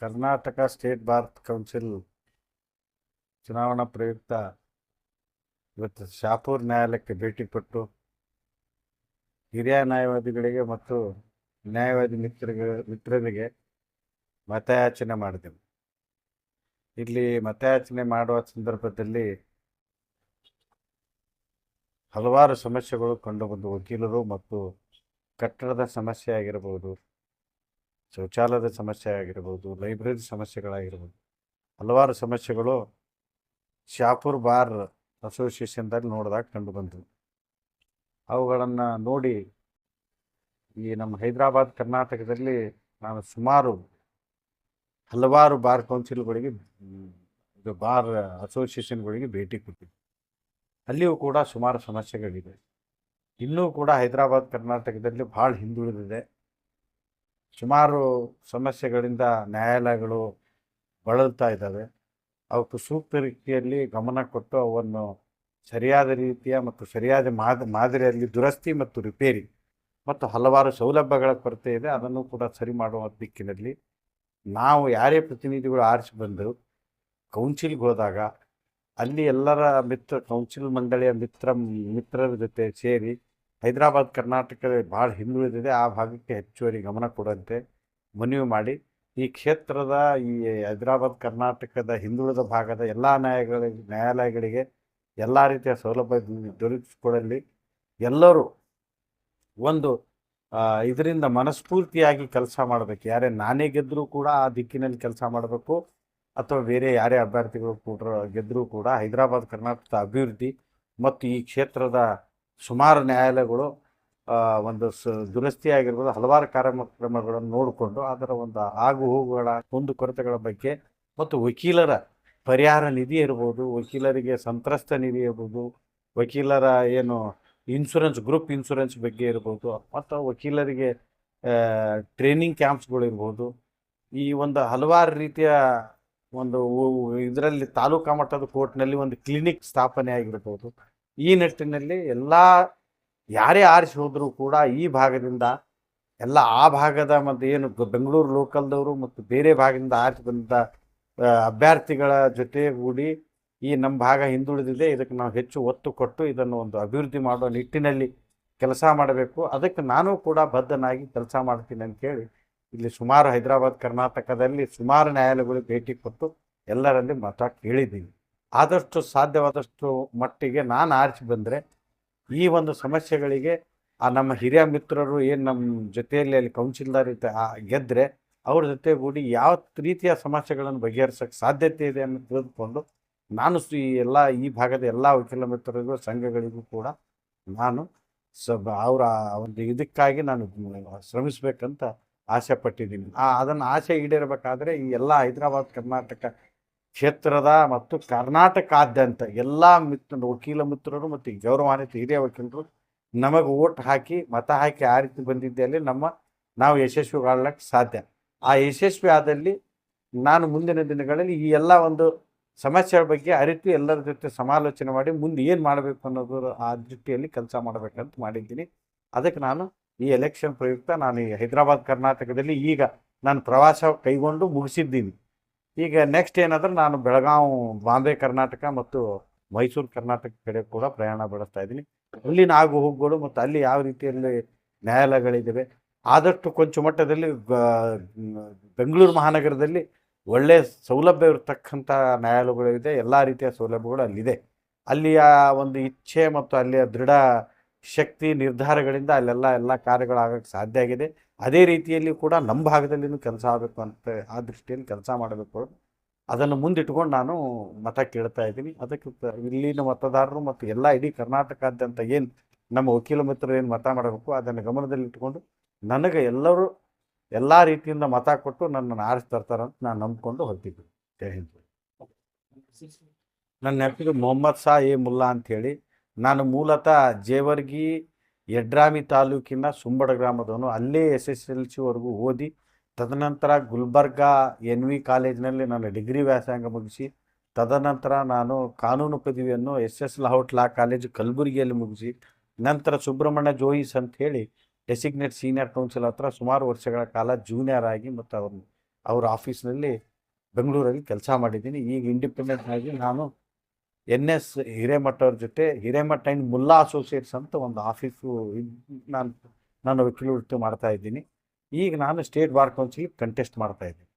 Karnataka state Bharat council ಚುನಾವಣಾ ಪ್ರಯುಕ್ತ ಇವತ್ತು ಶಾಪೂರ್ ನ್ಯಾಯಾಲಯಕ್ಕೆ ಭೇಟಿ ಕೊಟ್ಟು ಹಿರಿಯ ನ್ಯಾಯವಾದಿಗಳಿಗೆ ಮತ್ತು ನ್ಯಾಯವಾದಿ ಮಿತ್ರರಿಗೆ ಮಿತ್ರರಿಗೆ ಮತಯಾಚನೆ ಮಾಡಿದೆವು. ಇಲ್ಲಿ ಮತಯಾಚನೆ ಮಾಡುವ ಸಂದರ್ಭದಲ್ಲಿ ಹಲವಾರು ಸಮಸ್ಯೆಗಳು ಕಂಡುಬಂದು ವಕೀಲರು ಮತ್ತು ಕಟ್ಟಡದ ಸಮಸ್ಯೆ ಆಗಿರಬಹುದು ಶೌಚಾಲಯದ ಸಮಸ್ಯೆ ಆಗಿರ್ಬೋದು ಲೈಬ್ರರಿ ಸಮಸ್ಯೆಗಳಾಗಿರ್ಬೋದು, ಹಲವಾರು ಸಮಸ್ಯೆಗಳು ಶಾಪುರ್ ಬಾರ್ ಅಸೋಸಿಯೇಷನ್ದಲ್ಲಿ ನೋಡಿದಾಗ ಕಂಡು ಬಂದವು. ಅವುಗಳನ್ನು ನೋಡಿ ಈ ನಮ್ಮ ಹೈದರಾಬಾದ್, ಕರ್ನಾಟಕದಲ್ಲಿ ನಾನು ಸುಮಾರು ಹಲವಾರು ಬಾರ್ ಕೌನ್ಸಿಲ್ಗಳಿಗೆ ಇದು ಬಾರ್ ಅಸೋಸಿಯೇಷನ್ಗಳಿಗೆ ಭೇಟಿ ಕೊಟ್ಟಿದ್ದೆ. ಅಲ್ಲಿಯೂ ಕೂಡ ಸುಮಾರು ಸಮಸ್ಯೆಗಳಿದೆ. ಇನ್ನೂ ಕೂಡ ಹೈದರಾಬಾದ್, ಕರ್ನಾಟಕದಲ್ಲಿ ಭಾಳ ಹಿಂದುಳಿದಿದೆ. ಸುಮಾರು ಸಮಸ್ಯೆಗಳಿಂದ ನ್ಯಾಯಾಲಯಗಳು ಬಳಲ್ತಾ ಇದ್ದಾವೆ. ಅವಕ್ಕೆ ಸೂಕ್ತ ರೀತಿಯಲ್ಲಿ ಗಮನ ಕೊಟ್ಟು ಅವನ್ನು ಸರಿಯಾದ ರೀತಿಯ ಮತ್ತು ಸರಿಯಾದ ಮಾದ, ಮಾದರಿಯಲ್ಲಿ ದುರಸ್ತಿ ಮತ್ತು ರಿಪೇರಿ ಮತ್ತು ಹಲವಾರು ಸೌಲಭ್ಯಗಳ ಕೊರತೆ ಇದೆ. ಅದನ್ನು ಕೂಡ ಸರಿ ಮಾಡುವ ದಿಕ್ಕಿನಲ್ಲಿ ನಾವು ಯಾರೇ ಪ್ರತಿನಿಧಿಗಳು ಆರಿಸಿ ಬಂದು ಕೌನ್ಸಿಲ್ಗೆ ಹೋದಾಗ ಅಲ್ಲಿ ಎಲ್ಲರ ಮಿತ್ರ, ಕೌನ್ಸಿಲ್ ಮಂಡಳಿಯ ಮಿತ್ರ, ಮಿತ್ರರ ಜೊತೆ ಸೇರಿ ಹೈದರಾಬಾದ್, ಕರ್ನಾಟಕದ ಭಾಳ ಹಿಂದುಳಿದಿದೆ ಆ ಭಾಗಕ್ಕೆ ಹೆಚ್ಚುವರಿ ಗಮನ ಕೊಡುವಂತೆ ಮನವಿ ಮಾಡಿ. ಈ ಕ್ಷೇತ್ರದ, ಈ ಹೈದರಾಬಾದ್, ಕರ್ನಾಟಕದ ಹಿಂದುಳಿದ ಭಾಗದ ಎಲ್ಲ ನ್ಯಾಯಗಳಿಗೆ, ನ್ಯಾಯಾಲಯಗಳಿಗೆ ಎಲ್ಲ ರೀತಿಯ ಸೌಲಭ್ಯ ದೊರಕಿಸಿಕೊಡಲಿ. ಎಲ್ಲರೂ ಒಂದು ಇದರಿಂದ ಮನಸ್ಫೂರ್ತಿಯಾಗಿ ಕೆಲಸ ಮಾಡಬೇಕು. ಯಾರೇ ನಾನೇ ಗೆದ್ದರೂ ಕೂಡ ಆ ದಿಕ್ಕಿನಲ್ಲಿ ಕೆಲಸ ಮಾಡಬೇಕು. ಅಥವಾ ಬೇರೆ ಯಾರೇ ಅಭ್ಯರ್ಥಿಗಳು ಕೂಡ ಗೆದ್ದರೂ ಕೂಡ ಹೈದರಾಬಾದ್, ಕರ್ನಾಟಕದ ಅಭಿವೃದ್ಧಿ ಮತ್ತು ಈ ಕ್ಷೇತ್ರದ ಸುಮಾರು ನ್ಯಾಯಾಲಯಗಳು ಒಂದು ಸ ದುರಸ್ತಿ ಆಗಿರ್ಬೋದು ಹಲವಾರು ಕಾರ್ಯಕ್ರಮಗಳನ್ನು ನೋಡಿಕೊಂಡು ಅದರ ಒಂದು ಆಗು ಹೋಗುಗಳ, ಒಂದು ಕೊರತೆಗಳ ಬಗ್ಗೆ ಮತ್ತು ವಕೀಲರ ಪರಿಹಾರ ನಿಧಿ ಇರ್ಬೋದು, ವಕೀಲರಿಗೆ ಸಂತ್ರಸ್ತ ನಿಧಿ ಇರ್ಬೋದು, ವಕೀಲರ ಏನು ಇನ್ಶೂರೆನ್ಸ್ ಗ್ರೂಪ್ ಇನ್ಶೂರೆನ್ಸ್ ಬಗ್ಗೆ ಇರ್ಬೋದು, ಮತ್ತು ವಕೀಲರಿಗೆ ಟ್ರೈನಿಂಗ್ ಕ್ಯಾಂಪ್ಸ್ಗಳಿರ್ಬೋದು ಈ ಒಂದು ಹಲವಾರು ರೀತಿಯ ಒಂದು ಇದರಲ್ಲಿ ತಾಲೂಕಾ ಮಟ್ಟದ ಕೋರ್ಟ್ನಲ್ಲಿ ಒಂದು ಕ್ಲಿನಿಕ್ ಸ್ಥಾಪನೆ ಆಗಿರ್ಬೋದು ಈ ನಿಟ್ಟಿನಲ್ಲಿ ಎಲ್ಲ ಯಾರೇ ಆರಿಸಿ ಹೋದರೂ ಕೂಡ ಈ ಭಾಗದಿಂದ ಎಲ್ಲ ಆ ಭಾಗದ ಮತ್ತು ಏನು ಬೆಂಗಳೂರು ಲೋಕಲ್ದವರು ಮತ್ತು ಬೇರೆ ಭಾಗದಿಂದ ಆರಿಸಿ ಬಂದ ಅಭ್ಯರ್ಥಿಗಳ ಜೊತೆಗೂಡಿ ಈ ನಮ್ಮ ಭಾಗ ಹಿಂದುಳಿದಿದೆ, ಇದಕ್ಕೆ ನಾವು ಹೆಚ್ಚು ಒತ್ತು ಕೊಟ್ಟು ಇದನ್ನು ಒಂದು ಅಭಿವೃದ್ಧಿ ಮಾಡುವ ನಿಟ್ಟಿನಲ್ಲಿ ಕೆಲಸ ಮಾಡಬೇಕು. ಅದಕ್ಕೆ ನಾನು ಕೂಡ ಬದ್ಧನಾಗಿ ಕೆಲಸ ಮಾಡ್ತೀನಿ ಅಂತೇಳಿ ಇಲ್ಲಿ ಸುಮಾರು ಹೈದರಾಬಾದ್ ಕರ್ನಾಟಕದಲ್ಲಿ ಸುಮಾರು ನ್ಯಾಯಾಲಯಗಳಿಗೆ ಭೇಟಿ ಕೊಟ್ಟು ಎಲ್ಲರಲ್ಲಿ ಮತ ಕೇಳಿದ್ದೀನಿ. ಆದಷ್ಟು ಸಾಧ್ಯವಾದಷ್ಟು ಮಟ್ಟಿಗೆ ನಾನು ಆರಿಸಿ ಬಂದರೆ ಈ ಒಂದು ಸಮಸ್ಯೆಗಳಿಗೆ ಆ ನಮ್ಮ ಹಿರಿಯ ಮಿತ್ರರು ಏನು ನಮ್ಮ ಜೊತೆಯಲ್ಲಿ ಅಲ್ಲಿ ಕೌನ್ಸಿಲ್ದಾರ್ ಗೆದ್ದರೆ ಅವ್ರ ಜೊತೆಗೂಡಿ ಯಾವ ರೀತಿಯ ಸಮಸ್ಯೆಗಳನ್ನು ಬಗೆಹರಿಸೋಕ್ಕೆ ಸಾಧ್ಯತೆ ಇದೆ ಅನ್ನೋ ತಿಳಿದುಕೊಂಡು ನಾನು ಈ ಎಲ್ಲ, ಈ ಭಾಗದ ಎಲ್ಲ ವಕೀಲ ಮಿತ್ರರಿಗೂ ಸಂಘಗಳಿಗೂ ಕೂಡ ನಾನು ಸ ಅವರ ಒಂದು ಇದಕ್ಕಾಗಿ ನಾನು ಶ್ರಮಿಸಬೇಕಂತ ಆಸೆ ಪಟ್ಟಿದ್ದೀನಿ ಅದನ್ನು ಆಸೆ ಈಡೇರಬೇಕಾದ್ರೆ ಈ ಎಲ್ಲ ಹೈದರಾಬಾದ್, ಕರ್ನಾಟಕ ಕ್ಷೇತ್ರದ ಮತ್ತು ಕರ್ನಾಟಕಾದ್ಯಂತ ಎಲ್ಲ ಮಿತ್ರ, ವಕೀಲ ಮಿತ್ರರು ಮತ್ತು ಗೌರವಾನ್ವಿತ ಹಿರಿಯ ವಕೀಲರು ನಮಗೆ ಓಟ್ ಹಾಕಿ, ಮತ ಹಾಕಿ ಆ ರೀತಿ ಬಂದಿದ್ದಲ್ಲಿ ನಮ್ಮ ನಾವು ಯಶಸ್ವಿಗೊಳ್ಳಕ್ಕೆ ಸಾಧ್ಯ. ಆ ಯಶಸ್ವಿ ಆದಲ್ಲಿ ನಾನು ಮುಂದಿನ ದಿನಗಳಲ್ಲಿ ಈ ಎಲ್ಲ ಒಂದು ಸಮಸ್ಯೆಗಳ ಬಗ್ಗೆ ಅರಿತು ಎಲ್ಲರ ಜೊತೆ ಸಮಾಲೋಚನೆ ಮಾಡಿ ಮುಂದೆ ಏನು ಮಾಡಬೇಕು ಅನ್ನೋದು ಆ ದೃಷ್ಟಿಯಲ್ಲಿ ಕೆಲಸ ಮಾಡಬೇಕಂತ ಮಾಡಿದ್ದೀನಿ. ಅದಕ್ಕೆ ನಾನು ಈ ಎಲೆಕ್ಷನ್ ಪ್ರಯುಕ್ತ ನಾನು ಈ ಹೈದರಾಬಾದ್, ಕರ್ನಾಟಕದಲ್ಲಿ ಈಗ ನಾನು ಪ್ರವಾಸ ಕೈಗೊಂಡು ಮುಗಿಸಿದ್ದೀನಿ. ಈಗ ನೆಕ್ಸ್ಟ್ ಏನಾದ್ರೆ ನಾನು ಬೆಳಗಾವ್ ಬಾಂಬೆ, ಕರ್ನಾಟಕ ಮತ್ತು ಮೈಸೂರು, ಕರ್ನಾಟಕ ಕಡೆ ಕೂಡ ಪ್ರಯಾಣ ಬೆಳೆಸ್ತಾ ಇದ್ದೀನಿ. ಅಲ್ಲಿನ ಆಗು ಹೋಗುಗಳು ಮತ್ತು ಅಲ್ಲಿ ಯಾವ ರೀತಿಯಲ್ಲಿ ನ್ಯಾಯಾಲಯಗಳಿದ್ದಾವೆ ಆದಷ್ಟು ಕೊಂಚ ಮಟ್ಟದಲ್ಲಿ ಬೆಂಗಳೂರು ಮಹಾನಗರದಲ್ಲಿ ಒಳ್ಳೆ ಸೌಲಭ್ಯ ಇರತಕ್ಕಂಥ ನ್ಯಾಯಾಲಯಗಳಿದೆ ಎಲ್ಲ ರೀತಿಯ ಸೌಲಭ್ಯಗಳು ಅಲ್ಲಿದೆ. ಅಲ್ಲಿಯ ಒಂದು ಇಚ್ಛೆ ಮತ್ತು ಅಲ್ಲಿಯ ದೃಢ ಶಕ್ತಿ ನಿರ್ಧಾರಗಳಿಂದ ಅಲ್ಲೆಲ್ಲ ಎಲ್ಲ ಕಾರ್ಯಗಳಾಗಕ್ಕೆ ಸಾಧ್ಯ ಆಗಿದೆ. ಅದೇ ರೀತಿಯಲ್ಲಿ ಕೂಡ ನಮ್ಮ ಭಾಗದಲ್ಲಿನೂ ಕೆಲಸ ಆಗಬೇಕು ಅಂತ ಆ ದೃಷ್ಟಿಯಲ್ಲಿ ಕೆಲಸ ಮಾಡಬೇಕು ಅದನ್ನು ಮುಂದಿಟ್ಕೊಂಡು ನಾನು ಮತ ಕೇಳ್ತಾ ಇದ್ದೀನಿ. ಅದಕ್ಕೆ ಇಲ್ಲಿನ ಮತದಾರರು ಮತ್ತು ಎಲ್ಲ ಇಡೀ ಕರ್ನಾಟಕಾದ್ಯಂತ ಏನು ನಮ್ಮ ವಕೀಲ ಮಿತ್ರರು ಏನು ಮತ ಮಾಡಬೇಕು, ಅದನ್ನು ಗಮನದಲ್ಲಿಟ್ಟುಕೊಂಡು ನನಗೆ ಎಲ್ಲರೂ ಎಲ್ಲ ರೀತಿಯಿಂದ ಮತ ಕೊಟ್ಟು ನನ್ನನ್ನು ಆರಿಸಿ ಅಂತ ನಾನು ನಂಬ್ಕೊಂಡು ಹೊರಟಿದ್ದೀನಿ. ಜೈ ಹಿಂದ್. ನನ್ನ ನೆನಪಿಗೆ ಮೊಹಮ್ಮದ್ ಸಾ ಎ ಮುಲ್ಲಾ ಅಂಥೇಳಿ ನಾನು ಮೂಲತಃ ಜೇವರ್ಗಿ ಯಡ್ರಾಮಿ ತಾಲೂಕಿನ ಸುಂಬಡ ಗ್ರಾಮದವನು ಅಲ್ಲೇ ಎಸ್ ಎಸ್ ಎಲ್ ಸಿವರೆಗೂ ಓದಿ ತದನಂತರ ಗುಲ್ಬರ್ಗಾ ಎನ್ ವಿ ಕಾಲೇಜಿನಲ್ಲಿ ನಾನು ಡಿಗ್ರಿ ವ್ಯಾಸಂಗ ಮುಗಿಸಿ ತದನಂತರ ನಾನು ಕಾನೂನು ಪದವಿಯನ್ನು S S Lahoti law college ಕಲಬುರಗಿಯಲ್ಲಿ ಮುಗಿಸಿ ನಂತರ ಸುಬ್ರಹ್ಮಣ್ಯ ಜೋಯಿಸ್ ಅಂತ ಹೇಳಿ ಡೆಸಿಗ್ನೇಟ್ ಸೀನಿಯರ್ ಕೌನ್ಸಿಲ್ ಹತ್ರ ಸುಮಾರು ವರ್ಷಗಳ ಕಾಲ ಜೂನಿಯರ್ ಆಗಿ ಮತ್ತು ಅವ್ರ ಅವ್ರ ಆಫೀಸ್ನಲ್ಲಿ ಬೆಂಗಳೂರಲ್ಲಿ ಕೆಲಸ ಮಾಡಿದ್ದೀನಿ. ಈಗ ಇಂಡಿಪೆಂಡೆಂಟ್ ಆಗಿ ನಾನು ಎನ್ ಎಸ್ ಹಿರೇಮಠ ಅವ್ರ ಜೊತೆ ಹಿರೇಮಠ ಆ್ಯಂಡ್ ಮುಲ್ಲಾ ಅಸೋಸಿಯೇಟ್ಸ್ ಅಂತ ಒಂದು ಆಫೀಸು ನಾನು ನಾನು ವಕೀಲ ವೃತ್ತಿ ಮಾಡ್ತಾ ಇದ್ದೀನಿ. ಈಗ ನಾನು ಸ್ಟೇಟ್ ಬಾರ್ ಕೌನ್ಸಿಲ್ ಕಂಟೆಸ್ಟ್ ಮಾಡ್ತಾ ಇದ್ದೀನಿ.